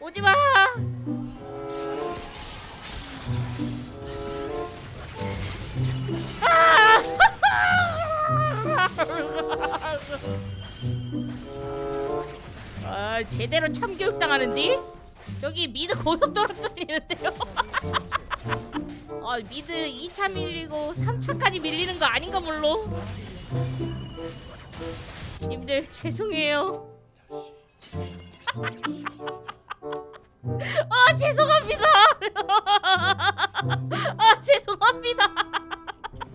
오지 마. 아, 제대로 참교육 당하는디? 여기 미드 고속도로 뚫리는데요? 아, 미드 2차 밀리고 3차까지 밀리는 거 아닌가 몰로. 님들 죄송해요. 아 죄송합니다. 아 죄송합니다.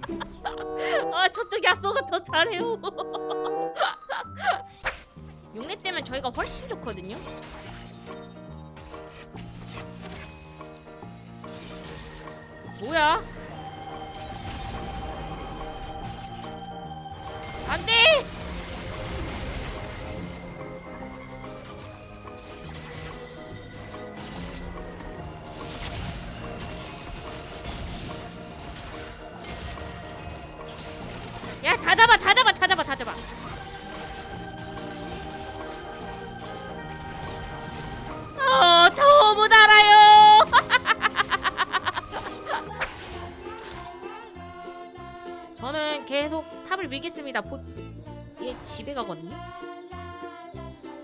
아 저쪽 야쏘가 더 잘해요. 용례 때면 저희가 훨씬 좋거든요. 뭐야? 안 돼! 야, 다 잡아, 다 잡아, 다 잡아, 다 잡아. 어, 너무 달아요. 저는 계속 탑을 밀겠습니다. 보... 얘 집에 가거든요.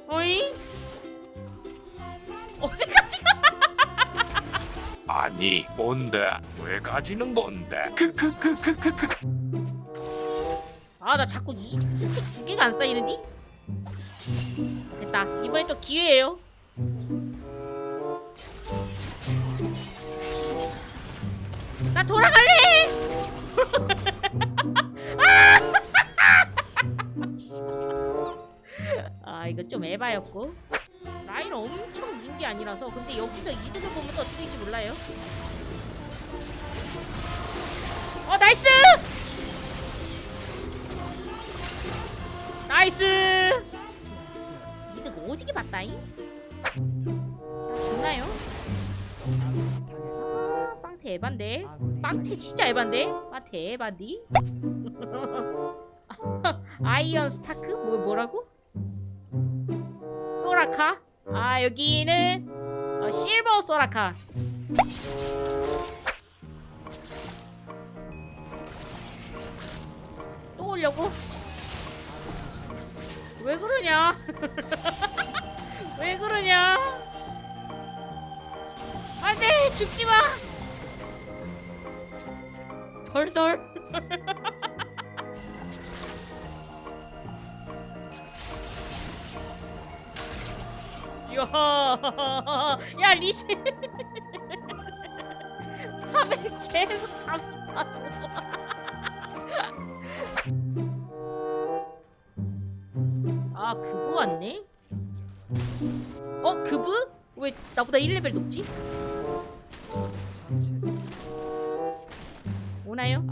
어이? 어디까지 가? 아니 뭔데 왜 가지는 건데 크크크크크크 아, 나 자꾸 이 스틱 두 개가 안 쌓이는디? 됐다. 이번엔 또 기회예요. 나 돌아갈래! 아, 이거 좀 에바였고. 라인 엄청 민 게 아니라서 근데 여기서 이득을 보면 또 어떻게 될지 몰라요. 어, 나이스! 나이스! 이득 오지게 봤다잉? 죽나요? 아, 빵태 에반데? 빵태 진짜 에반데? 빵태 에반디? 아이언 스타크? 뭐, 뭐라고? 소라카? 아 여기는 어, 실버 소라카 또 오려고? 왜 그러냐? 왜 그러냐? 안돼 죽지 마. 덜덜. 야, 야 리시. 탑을 계속 잡아. 아 왔네? 어 그부? 왜 나보다 1레벨 높지? 오나요?